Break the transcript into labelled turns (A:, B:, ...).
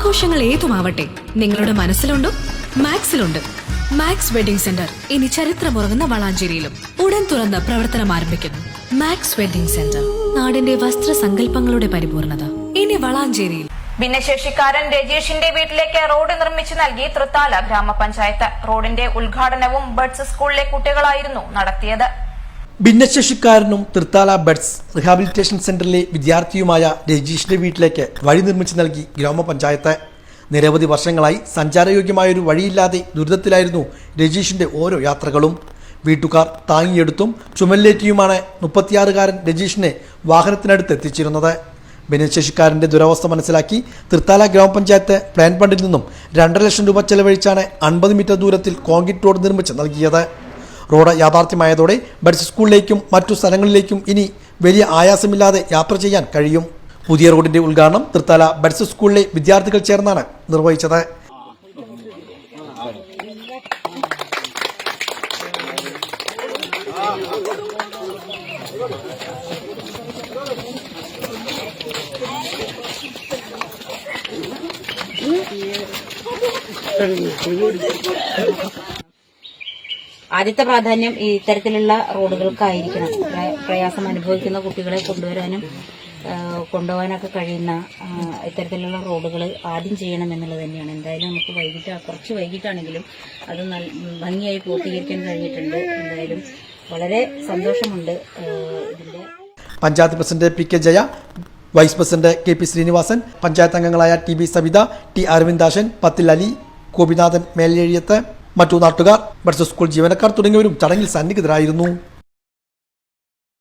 A: ആഘോഷങ്ങൾ ഏതുമാവട്ടെ? നിങ്ങളുടെ മനസ്സിലുണ്ടോ? മാക്സിലുണ്ട്. മാക്സ് വെഡിംഗ് സെന്റർ ഇനി ചരിത്രമുറങ്ങുന്ന വളാഞ്ചേരിയിലും ഉടൻ തുറന്ന് പ്രവർത്തനം ആരംഭിക്കുന്നു. മാക്സ് വെഡിംഗ് സെന്റർ നാടിന്റെ വസ്ത്രസങ്കല്പങ്ങളുടെ പരിപൂർണത. ഇനി വളാഞ്ചേരിയിൽ.
B: ഭിന്നശേഷിക്കാരൻ രജീഷിന്റെ വീട്ടിലേക്ക് റോഡ് നിർമ്മിച്ചു നൽകി തൃത്താല ഗ്രാമപഞ്ചായത്ത്. റോഡിന്റെ ഉദ്ഘാടനവും ബഡ്സ് സ്കൂളിലെ കുട്ടികളായിരുന്നു നടത്തിയത്.
C: ഭിന്നശേഷിക്കാരനും തൃത്താല ബഡ്സ് റിഹാബിലിറ്റേഷൻ സെന്ററിലെ വിദ്യാർത്ഥിയുമായ രജീഷിന്റെ വീട്ടിലേക്ക് വഴി നിർമ്മിച്ചു നൽകി ഗ്രാമപഞ്ചായത്ത്. നിരവധി വർഷങ്ങളായി സഞ്ചാരയോഗ്യമായൊരു വഴിയില്ലാതെ ദുരിതത്തിലായിരുന്നു രജീഷിന്റെ ഓരോ യാത്രകളും. വീട്ടുകാർ താങ്ങിയെടുത്തും ചുമല്ലേറ്റിയുമാണ് മുപ്പത്തിയാറുകാരൻ രജീഷിനെ വാഹനത്തിനടുത്ത് എത്തിച്ചിരുന്നത്. ഭിന്നശേഷിക്കാരന്റെ ദുരവസ്ഥ മനസ്സിലാക്കി തൃത്താല ഗ്രാമപഞ്ചായത്ത് പ്ലാൻ ഫണ്ടിൽ നിന്നും രണ്ടര ലക്ഷം രൂപ ചെലവഴിച്ചാണ് അൻപത് മീറ്റർ ദൂരത്തിൽ കോൺക്രീറ്റ് റോഡ് നിർമ്മിച്ച് നൽകിയത്. റോഡ് യാഥാർത്ഥ്യമായതോടെ ബഡ്സ് സ്കൂളിലേക്കും മറ്റു സ്ഥലങ്ങളിലേക്കും ഇനി വലിയ ആയാസമില്ലാതെ യാത്ര ചെയ്യാൻ കഴിയും. പുതിയ റോഡിന്റെ ഉദ്ഘാടനം തൃത്താല ബഡ്സ് സ്കൂളിലെ വിദ്യാർത്ഥികൾ ചേർന്നാണ് നിർവഹിച്ചത്.
D: ആദ്യത്തെ പ്രാധാന്യം ഇത്തരത്തിലുള്ള റോഡുകൾക്കായിരിക്കണം. പ്രയാസം അനുഭവിക്കുന്ന കുട്ടികളെ കൊണ്ടുവരാനും കൊണ്ടുപോകാനൊക്കെ കഴിയുന്ന ഇത്തരത്തിലുള്ള റോഡുകൾ ആദ്യം ചെയ്യണം എന്നുള്ളത് തന്നെയാണ്. എന്തായാലും നമുക്ക് വൈകിട്ട് കുറച്ച് വൈകിട്ടാണെങ്കിലും അത് ഭംഗിയായി പൂർത്തീകരിക്കാൻ കഴിഞ്ഞിട്ടുണ്ട്. എന്തായാലും വളരെ സന്തോഷമുണ്ട് ഇതിന്റെ
C: panchayat president P K Jaya vice president K P Sreenivasan panchayat അംഗങ്ങളായ T B Savitha T Aravindakshan പത്തിൽ അലി ഗോപിനാഥൻ മേലെഴിയത്ത് മറ്റു നാട്ടുകാർ ബഡ്സ് സ്കൂൾ ജീവനക്കാർ തുടങ്ങിയവരും ചടങ്ങിൽ സന്നിഹിതരായിരുന്നു.